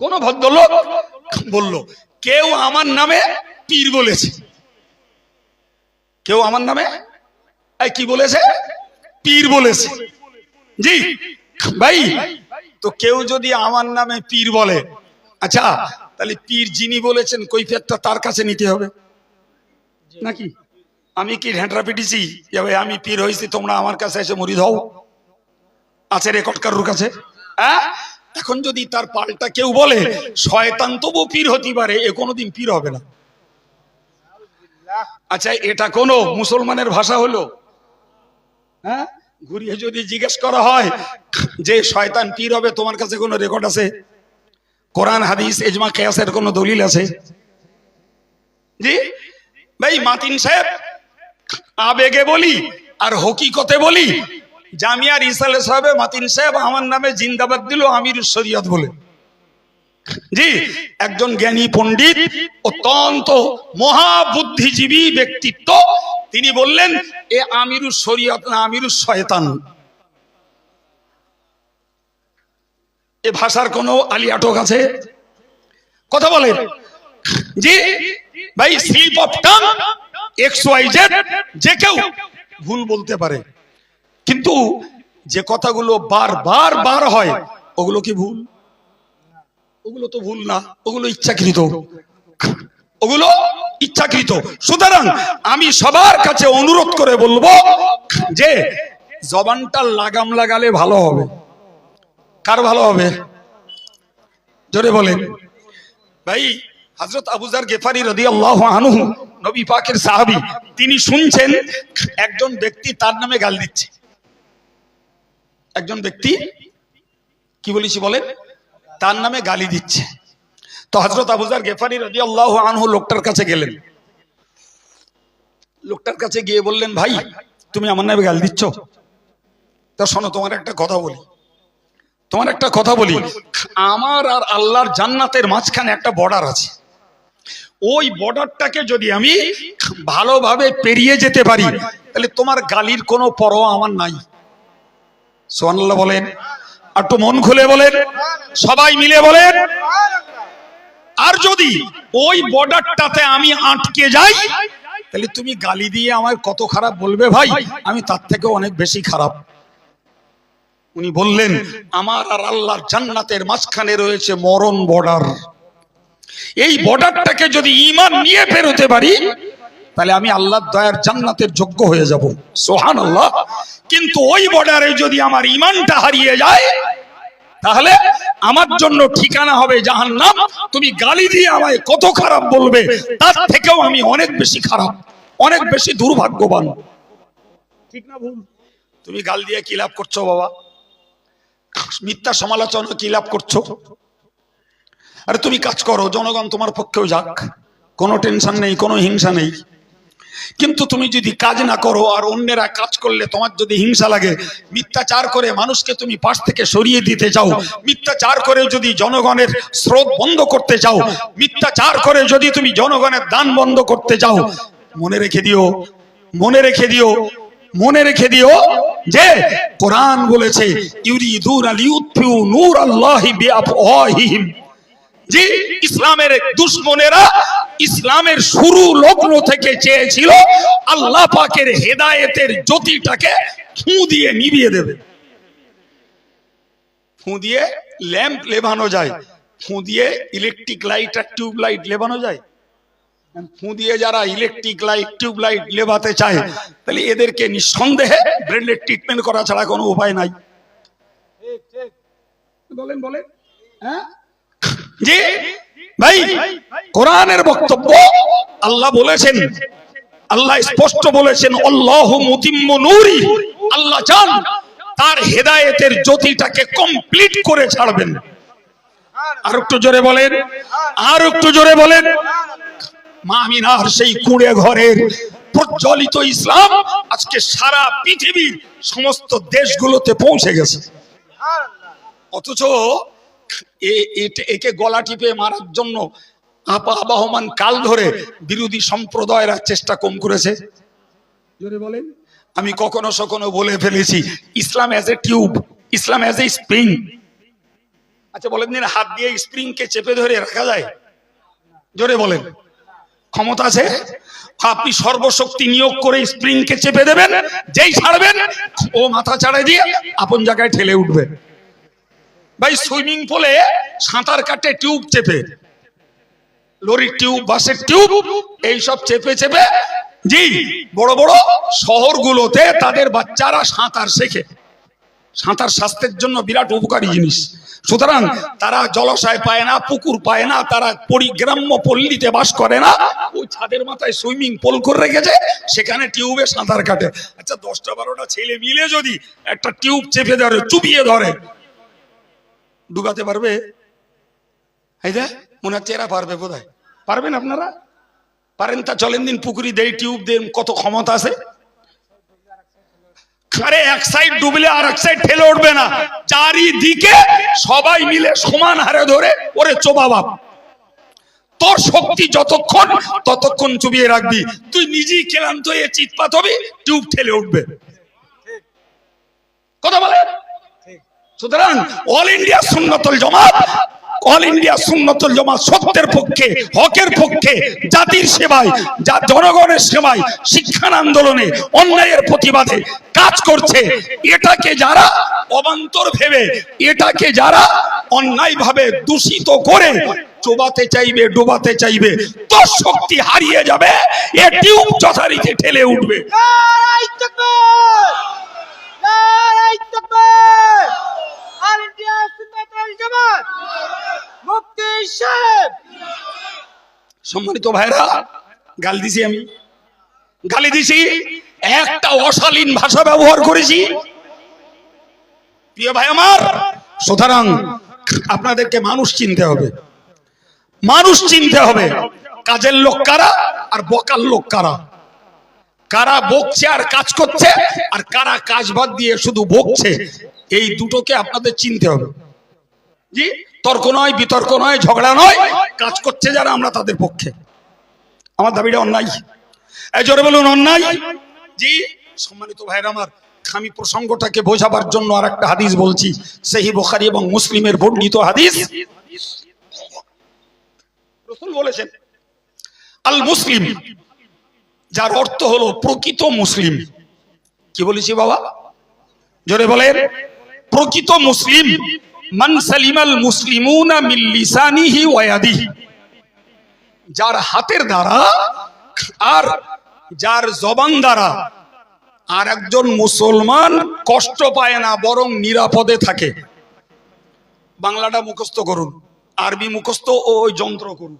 কোন ভদ্রলোক বলল, কেউ আমার নামে পীর বলেছে। কেউ আমার নামে? কি বলেছে? পীর বলেছে। জি, ভাই, তো কেউ যদি আমার নামে পীর বলে আচ্ছা তাহলে পীর যিনি বলেছেন কৈফিয়তটা তার কাছে নিতে হবে। নাকি? আমি কি ঢেঁটরা পিটিছি? যে ভাই, আমি পীর হয়েছি, তোমরা আমার কাছে এসে মরি দাও আছে রেকর্ড কারুর কাছে? হ্যাঁ? এখন যদি তার পাল্টা কেউ বলে, শয়তান তবু পীর হতে পারে, এ কোনোদিন পীর হবে না। আচ্ছা এটা কোনো মুসলমানের ভাষা হলো? হ্যাঁ? ঘুরিয়ে যদি জিজ্ঞেস করা হয়, যে শয়তান পীর হবে, তোমার কাছে কোনো রেকর্ড আছে? কোরআন, হাদিস এজমা কেয়াসের কোনো দলিল আছে? জি? ভাই, মাতিন সাহেব, আবেগে বলি আর হকিকতে বলি জামিয়ার ইসালে সাহেব, মাতিন সাহেব, আমার নামে জিন্দাবাদ দিল আমির শরিয়ত বলে। জি, একজন জ্ঞানী পণ্ডিত, অত্যন্ত মহাবুদ্ধিজীবী ব্যক্তিত্ব। তিনি বললেন, এ আমিরু শরিয়ত না আমিরু শয়তান। এ ভাষার কোনো আলিয়াটক আছে? কথা বলেন। জি, ভাই slip of tongue X Y Z যে কেউ ভুল বলতে পারে। কিন্তু যে কথাগুলো বারবার বার হয়, ওগুলো কি ভুল? ওগুলো তো ভুল না, ওগুলো ইচ্ছাকৃত। ওগুলো ইচ্ছাকৃত। সুতরাং আমি সবার কাছে অনুরোধ করে বলব যে, জবানটা লাগাম লাগালে ভালো হবে। কার ভালো হবে? জোরে বলেন। ভাই হজরত আবুজার গেফারি রদি আল্লাহ আনহু, নবী পাকের সাহাবি, তিনি শুনছেন, একজন ব্যক্তি তার নামে গাল দিচ্ছে। একজন ব্যক্তি কি বলেছি বলেন? তার নামে গালি দিচ্ছে। তো হজরত আবুজার গেফারি রদি আল্লাহ আনহু লোকটার কাছে গেলেন। লোকটার কাছে গিয়ে বললেন, ভাই, তুমি আমার নামে গালি দিচ্ছ? তা শোনো, তোমার একটা কথা বলি। তোমার একটা কথা বলি। আমার আর আল্লাহর জান্নাতের মাঝখানে একটা বর্ডার আছে। ওই বর্ডারটাকে যদি আমি ভালোভাবে পেরিয়ে যেতে পারি, তাহলে তোমার গালির কোনো পরোয়া আমার নাই। সোহানাল্লাহ বলেন, একটু মন খুলে বলেন, সবাই মিলে বলেন, আর যদি ওই বর্ডারটাতে আমি আটকে যাই, তাহলে তুমি গালি দিয়ে আমার কত খারাপ বলবে ভাই? আমি তার থেকে অনেক বেশি খারাপ। উনি বললেন, আমার আর আল্লাহর জান্নাতের মাঝখানে রয়েছে মরণ বর্ডার। এই বর্ডারটাকে যদি ইমান নিয়ে বেরোতে পারি তাহলে আমি আল্লাহর দয়ার জান্নাতের যোগ্য হয়ে যাব। সোহান আল্লাহ কিন্তু ওই বর্ডারে যদি আমার ইমানটা হারিয়ে যায়, তাহলে আমার জন্য ঠিকানা হবে জাহান্নাম। তুমি গালি দিয়ে আমায় কত খারাপ বলবে, তার থেকেও আমি অনেক বেশি খারাপ, অনেক বেশি দুর্ভাগ্যবান। ঠিক না ভুল? তুমি গাল দিয়ে কি লাভ করছ বাবা? মিথ্যা সমালোচনা কি লাভ করছ? আরে তুমি কাজ করো, জনগণ তোমার পক্ষেও যাক। কোনো টেনশন নেই, কোনো হিংসা নেই। কিন্তু তুমি যদি কাজ না করো আর অন্যেরা কাজ করলে তোমার যদি হিংসা লাগে, মিথ্যাচার করে মানুষকে তুমি পাশ থেকে সরিয়ে দিতে চাও, মিথ্যাচার করে যদি জনগণের স্রোত বন্ধ করতে চাও, মিথ্যাচার করে যদি তুমি জনগণের দান বন্ধ করতে চাও, মনে রেখে দিও, মনে রেখে দিও, মনে রেখে দিও যে কোরআন বলেছে, ইউরিদুন আল ইউতফিউ নূর আল্লাহি যে ইসলামের দুশ্মনেরা ইসলামের শুরু লগ্ন থেকে চেয়েছিল, আল্লাহ পাকের হেদায়েতের জ্যোতিটাকে ফু দিয়ে নিভিয়ে দেবে। ফু দিয়ে ল্যাম্প লেবানো যায়। ফু দিয়ে ইলেকট্রিক লাইট আর টিউব লাইট লেবানো যায়। ফু দিয়ে যারা ইলেকট্রিক লাইট টিউব লাইট লেবাতে চায়, তাহলে এদেরকে নিঃসন্দেহে ব্রেনের ট্রিটমেন্ট করা ছাড়া কোনো উপায় নাই। বলেন বলেন। হ্যাঁ? জি। ভাই, কোরআনের বক্তব্য আল্লাহ বলেছেন, আল্লাহ স্পষ্ট বলেছেন, আল্লাহ মুতিম্ম নূরি। আল্লাহ চান তার হেদায়েতের জ্যোতিটাকে কমপ্লিট করে ছাড়বেন। আর একটু জোরে বলেন, আর একটু জোরে বলেন মামিনার সেই কুঁড়ে ঘরের প্রজ্বলিত ইসলাম আজকে সারা পৃথিবীর সমস্ত দেশগুলোতে পৌঁছে গেছে। অথচ একে গলা টিপে মারার জন্য আপা আবাহমান কাল ধরে বিরোধী সম্প্রদায়েরা চেষ্টা কম করেছে। বলেন। আমি কখনো সখনো বলে ফেলেছি Islam as a tube Islam as a spring আচ্ছা বলেন দিন হাত দিয়ে স্প্রিং কে চেপে ধরে রাখা যায়? জোরে বলেন। ক্ষমতা আছে? আপনি সর্বশক্তি নিয়োগ করে স্প্রিং কে চেপে দেবেন যেই ছাড়বেন ও মাথা চাড়াই দিয়ে আপন জায়গায় ঠেলে উঠবে। ভাই সুইমিং পুলে সাঁতার কাটে টিউব চেপে। লরির টিউব বাসের টিউব এইসব চেপে চেপে। জি, বড় বড় শহরগুলোতে তাদের বাচ্চারা সাঁতার শেখে। সাঁতার স্বাস্থ্যের জন্য বিরাট উপকারী জিনিস। সুতরাং তারা জলাশয় পায় না, পুকুর পায় না, তারা পরিগ্রাম্য পল্লীতে বাস করে না। ওই ছাদের মাথায় সুইমিং পুল করে রেখেছে, সেখানে টিউবে সাঁতার কাটে। আচ্ছা দশটা বারোটা ছেলে মিলে যদি একটা টিউব চেপে ধরে চুপিয়ে ধরে ডুবাতে পারবে? মনে হচ্ছে এরা পারবে বোধ পারবেন আপনারা? পারেন তা, চলেন দিন পুকুরি, দেই টিউব, দেন কত ক্ষমতা আছে। এক সাইড ডুবলে আর এক সাইড ঠেলে উঠবে না। চারিদিকে সবাই মিলে সমান হারে ধরে ওরে চোবা বাপ। তোর শক্তি যতক্ষণ, ততক্ষণ চুবিয়ে রাখবি। তুই নিজেই ক্লান্ত হয়ে চিৎপাত হবি, টিউব ঠেলে উঠবে। কথা বলে সুতরাং অল ইন্ডিয়া সুন্নতল জমাত অল ইন্ডিয়া সুন্নতল জমাত সত্যের পক্ষে, হকের পক্ষে, জাতির সেবায়, যা জনগণের সেবায় শিক্ষার আন্দোলনে, অন্যায়ের প্রতিবাদে কাজ করছে। এটাকে যারা অবান্তর ভেবে, এটাকে যারা অন্যায় ভাবে দূষিত করে, চোবাতে চাইবে, ডোবাতে চাইবে, তোর শক্তি হারিয়ে যাবে, এ টিউব যথারীতি ঠেলে উঠবে নারাই তাকবীর! নারাই তাকবীর! অল ইন্ডিয়া সুন্নাতুল জামাত! মুফতি সাহেব! সম্মানিত ভাইরা, গাল দিছি আমি। গালি দিছি, একটা অশালীন ভাষা ব্যবহার করেছি। প্রিয় ভাই আমার, সুতরাং আপনাদেরকে মানুষ চিনতে হবে। মানুষ চিনতে হবে কাজের লোক কারা আর বকার লোক কারা। কারা বকছে আর কাজ করছে আর কারা কাজ বাদ দিয়ে শুধু বকছে, এই দুটোকে আপনাদের চিনতে হবে। জি? তর্ক নয়, বিতর্ক নয়, ঝগড়া নয়, কাজ করছে যারা আমরা তাদের পক্ষে। আমার দাবিটা অন্যায়। জোরে বলুন, অন্যায়? জি, সম্মানিত ভাইরা আমার, আমি প্রসঙ্গটাকে বোঝাবার জন্য আর একটা হাদিস বলছি। সেই বোখারি এবং মুসলিমের বর্ণিত হাদিস। বলেছেন, আল মুসলিম, যার অর্থ হলো প্রকৃত মুসলিম। কি বলেছি বাবা? জোরে বলেন, প্রকৃত মুসলিম মান সালিমাল মুসলিমুনা মিন লিসানিহি ওয়া ইয়াদিহি। যার হাতের দ্বারা আর যার জবান দ্বারা আর একজন মুসলমান কষ্ট পায় না, বরং নিরাপদে থাকে। বাংলাটা মুখস্থ করুন, আরবি মুখস্থ ও ওই যন্ত্র করুন।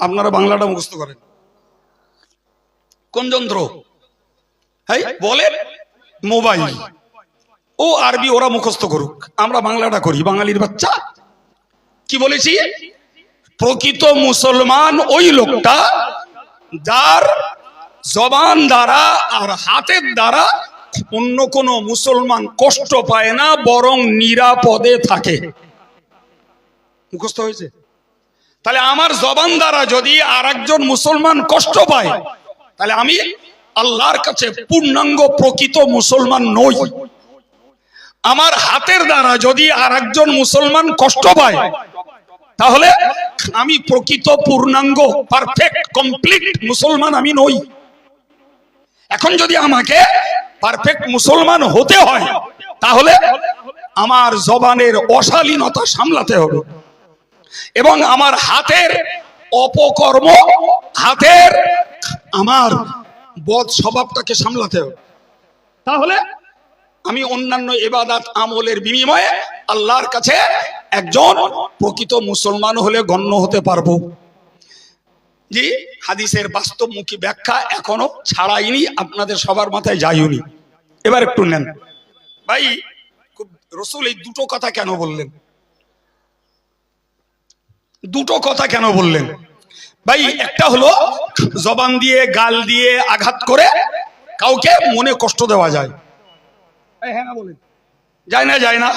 আপনারা বাংলাটা মুখস্থ করেন। কোন যন্ত্র? হ্যাঁ বলেন, মোবাইল। ও আরবি ওরা মুখস্থ করুক। আমরা বাংলাটা করি, বাঙালির বাচ্চা। কি বলেছি? প্রকৃত মুসলমান ওই লোকটা যার জবান দ্বারা আর হাতের দ্বারা অন্য কোনো মুসলমান কষ্ট পায় না, বরং নিরাপদে থাকে। মুখস্থ হয়েছে? তাহলে আমার জবান দ্বারা যদি আর একজন মুসলমান কষ্ট পায়, তাহলে আমি আল্লাহর কাছে পূর্ণাঙ্গ প্রকৃত মুসলমান নই। আমার হাতের দ্বারা যদি আর একজন মুসলমান কষ্ট পায়, তাহলে আমি প্রকৃত পূর্ণাঙ্গ পারফেক্ট কমপ্লিট মুসলমান আমি নই। এখন যদি আমাকে পারফেক্ট মুসলমান হতে হয়, তাহলে আমার জবানের অশালীনতা সামলাতে হবে এবং আমার হাতের অপকর্ম, হাতের আমার বদ স্বভাবটাকে সামলাতে হবে। তাহলে আমি অন্যান্য এবাদাত আমলের বিনিময়ে আল্লাহর কাছে একজন প্রকৃত মুসলমান হলে গণ্য হতে পারব। জি, হাদিসের বাস্তবমুখী ব্যাখ্যা এখনও ছাড়াইনি, আপনাদের সবার মাথায় যাইনি এবার একটু নেন। ভাই, খুব রসুল এই দুটো কথা কেন বললেন? দুটো কথা কেন বললেন? ভাই, একটা হলো জবান দিয়ে, গাল দিয়ে আঘাত করে কাউকে মনে কষ্ট দেওয়া যায়। হ্যাঁ বলেন। যায় না যায় না,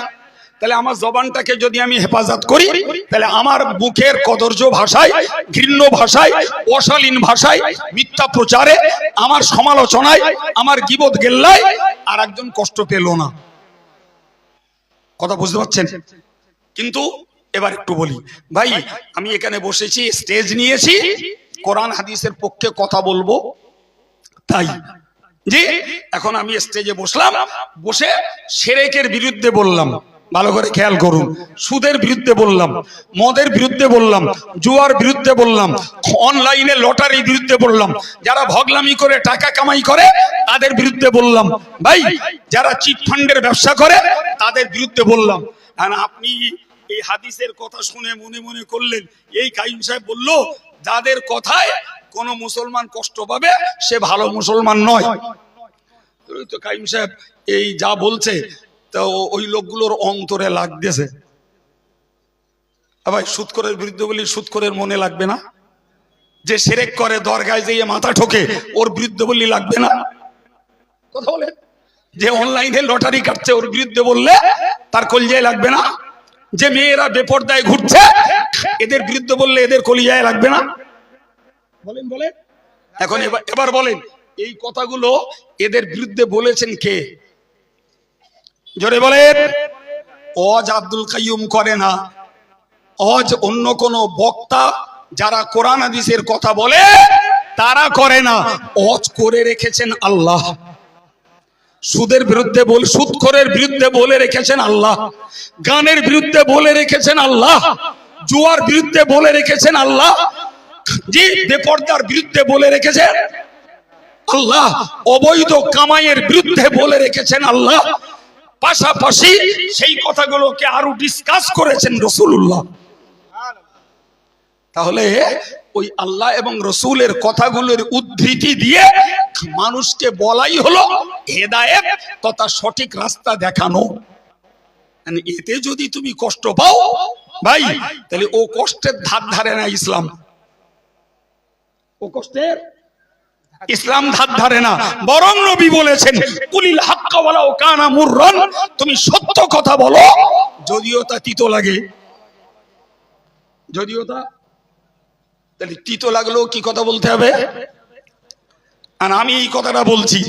তাহলে আমার জবানটাকে যদি আমি হেফাজত করি, তাহলে আমার মুখের কদর্য ভাষায়, ঘৃণ্য ভাষায়, অশালীন ভাষায়, মিথ্যা প্রচারে, আমার সমালোচনায়, আমার গিবত গেল্লায় আর একজন কষ্ট পেল না। কথা বুঝতে পারছেন? কিন্তু এবার একটু বলি, ভাই, আমি এখানে বসেছি, স্টেজ নিয়েছি, কোরআন, হাদিসের পক্ষে কথা বলব, তাই। জি এখন আমি স্টেজে বসলাম, বসে সেরেকের বিরুদ্ধে বললাম, ভালো করে খেয়াল করুন, সুদের বিরুদ্ধে বললাম, মদের বিরুদ্ধে বললাম, জুয়ার বিরুদ্ধে বললাম অনলাইনে লটারির বিরুদ্ধে বললাম, যারা ভগলামি করে টাকা কামাই করে, তাদের বিরুদ্ধে বললাম, ভাই, যারা চিট ফান্ডের ব্যবসা করে, তাদের বিরুদ্ধে বললাম। আর আপনি এই হাদিসের কথা শুনে মনে মনে করলেন, এই কাইম সাহেব বলল, যাদের কথায় কোন মুসলমান কষ্ট পাবে, সে ভালো মুসলমান নয়। তো কাইম সাহেব এই যা বলছে, তো ওই লোকগুলোর অন্তরে লাগতেছে। ভাই সুৎকরের বিরুদ্ধে বলি সুৎকরের মনে লাগবে না? যে সেরেক করে, দরগায় যেয়ে মাথা ঠোকে, ওর বিরুদ্ধে বললি লাগবে না? কথা বলেন। যে অনলাইনে লটারি কাটছে, ওর বিরুদ্ধে বললে তার কলজায় লাগবে না? যে মেয়েরা বেপর্দায় ঘুরছে, এদের বিরুদ্ধে বললে এদের কলিজায় লাগবে না? বলেন বলেন। এখন এবার বলেন, এই কথাগুলো এদের বিরুদ্ধে বলেছেন কে? জোরে বলেন। অজ আব্দুল কাইয়ুম করে না। অজ অন্য কোন বক্তা যারা কোরআন হাদিসের কথা বলে, তারা করে না। অজ করে রেখেছেন আল্লাহ। সুদের বিরুদ্ধে বল সুদখোরের বিরুদ্ধে বলে রেখেছেন আল্লাহ। গানের বিরুদ্ধে বলে রেখেছেন আল্লাহ। জুয়ার বিরুদ্ধে বলে রেখেছেন আল্লাহ। জি বেপর্দার বিরুদ্ধে বলে রেখেছেন, আল্লাহ অবৈধ কামাইয়ের বিরুদ্ধে বলে রেখেছেন আল্লাহ। পাশাপাশি সেই কথাগুলোকে আরও ডিসকাস করেছেন রসুল্লাহ তাহলে ওই আল্লাহ এবং রসুলের কথাগুলোর উদ্ধৃতি দিয়ে মানুষকে বলাই হলো হেদায়েত তথা সঠিক রাস্তা দেখানো। এতে যদি তুমি কষ্ট পাও, ভাই, তাহলে ও কষ্টের ধার ধারে না ইসলাম। ও কষ্টের। ইসলাম ধার ধারে না, বরং নবী বলেছেন, কুলিল হাক্কা ওয়ালাউ কানা মুররান তুমি সত্য কথা বলো, যদিও তা তিতো লাগে। যদিও তা? তাহলে তিতো লাগলেও কি কথা বলতে হবে? আর আমি এই কথাটা বলছি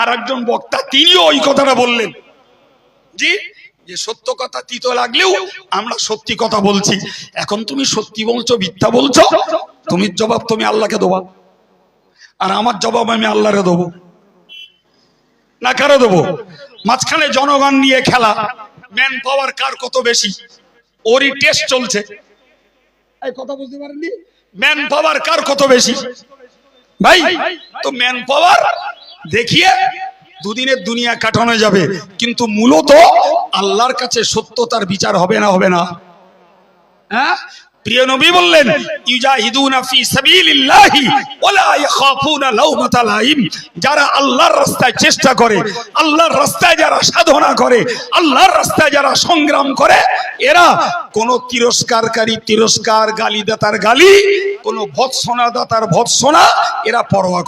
আর একজন বক্তা তিনিও ওই কথাটা বললেন। জি, যে সত্য কথা তিতো লাগলেও আমরা সত্যি কথা বলছি। এখন তুমি সত্যি বলছো, মিথ্যা বলছো? তুমি জবাব তুমি আল্লাহকে দেবা। আর আমার জবাব আমি আল্লাহরে দেবো। না কারও দেবো? মাঝখানে জনগণ নিয়ে খেলা। ম্যান পাওয়ার কার কত বেশি? ওরই টেস্ট চলছে। এই কথা বুঝতে পারেননি? ম্যান পাওয়ার কার কত বেশি? ভাই, তো ম্যান পাওয়ার দেখিয়ে দুদিনের দুনিয়া কাটানো যাবে। কিন্তু মূলত আল্লাহর কাছে সত্যতার বিচার হবে না হবে না। হ্যাঁ? প্রিয় নবী বললেন ইউজাহিদুনা ফি সাবিলিল্লাহি ওয়ালা ইয়াখাফুনা লাওমাতা লাইম। যারা আল্লাহর রাস্তায় চেষ্টা করে, আল্লাহর রাস্তায় যারা সাধনা করে, আল্লাহর রাস্তায় যারা সংগ্রাম করে, এরা কোন তিরস্কারকারী, তিরস্কার গালিদাতার গালি, কোন ভৎসনা দাতার ভৎসনা, এরা পরোয়া